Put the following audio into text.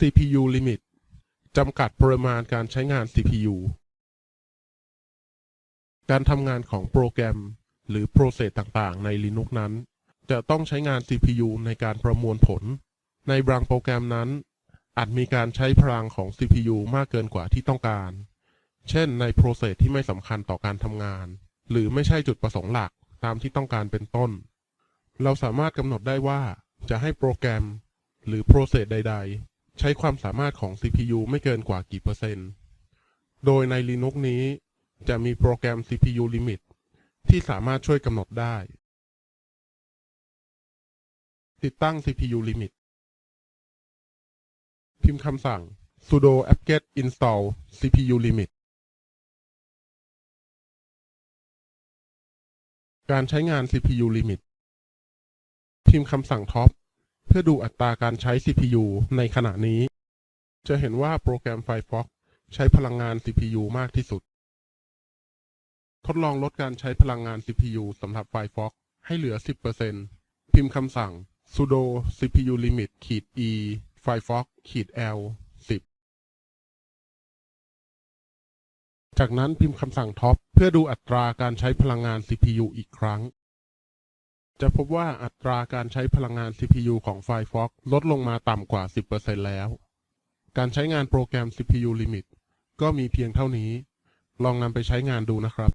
CPU limit จำกัดปริมาณการใช้งาน CPU การทำงานของโปรแกรมหรือโปรเซสต่างๆ ใน Linux นั้น จะต้องใช้งาน CPU ในการประมวลผล ในบางโปรแกรมนั้น อาจมีการใช้พลังของ CPU มากเกินกว่าที่ต้องการ เช่น ในโปรเซสที่ไม่สำคัญต่อการทำงาน หรือไม่ใช่จุดประสงค์หลักตามที่ต้องการเป็นต้น เราสามารถกำหนดได้ว่าจะให้โปรแกรม หรือโปรเซสใด ๆ ใช้ความสามารถของ CPU ไม่เกินกว่ากี่เปอร์เซ็นต์ โดยใน Linux นี้จะมีโปรแกรม CPU limit ที่สามารถช่วยกำหนดได้ ติดตั้ง CPU limit พิมพ์คำสั่ง sudo apt-get install CPU limit การใช้งาน CPU limit พิมพ์คำสั่ง top เพื่อดูอัตราการใช้ CPU ในขณะนี้ จะเห็นว่าโปรแกรม Firefox ใช้พลังงาน CPU มากที่สุด ทดลองลดการใช้พลังงาน CPU สำหรับ Firefox ให้เหลือ 10%พิมพ์คำสั่ง sudo cpu limit ขีด e firefox ขีด l 10 จากนั้นพิมพ์คำสั่ง top เพื่อดูอัตราการใช้พลังงาน CPU อีกครั้ง จะพบว่าอัตราการใช้พลังงาน CPU ของ Firefox ลดลงมาต่ำกว่า 10%แล้ว การใช้งานโปรแกรม CPU limit ก็มีเพียงเท่านี้ ลองนำไปใช้งานดูนะครับ